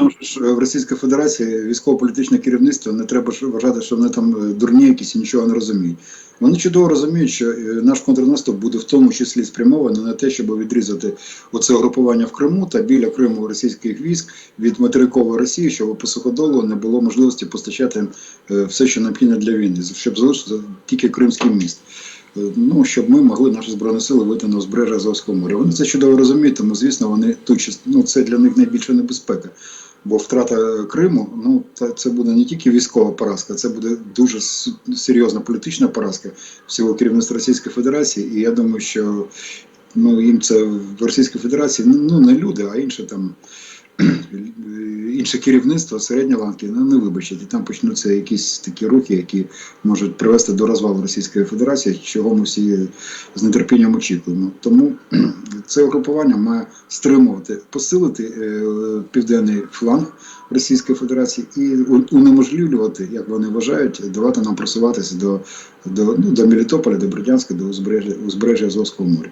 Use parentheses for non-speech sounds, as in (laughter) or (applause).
там ж в Російській Федерації військово-політичне керівництво не треба ж вважати, що вони там е, дурні якісь і нічого не розуміють. Вони чудово розуміють, що е, наш контрнаступ буде в тому числі спрямований на те, щоб відрізати оце угрупування в Криму та біля Криму російських військ від материкової Росії, щоб по суходолу не було можливості постачати е, все, що необхідне для війни, щоб залишився тільки Кримський міст. Ну, щоб ми могли наші збройні сили вийти на узбережжя Азовського моря. Вони це чудово розуміють, тому звісно, вони тут част- ну, це для них найбільша небезпека. Бо втрата Криму, ну та це буде не тільки військова поразка, це буде дуже серйозна політична поразка всього керівництва Російської Федерації. І я думаю, що ну їм це в Російській Федерації ну не люди, а інше там інше керівництво середньої ланки ну, не вибачить. І там почнуться якісь такі рухи, які можуть привести до розвалу Російської Федерації, чого ми всі з нетерпінням очікуємо. Тому (clears throat) це угрупування має стримувати, посилити е, південний фланг Російської Федерації і унеможливлювати, як вони вважають, давати нам просуватися до, до, ну, до Мелітополя, до Бердянська, до узбережжя, узбережжя Азовського моря.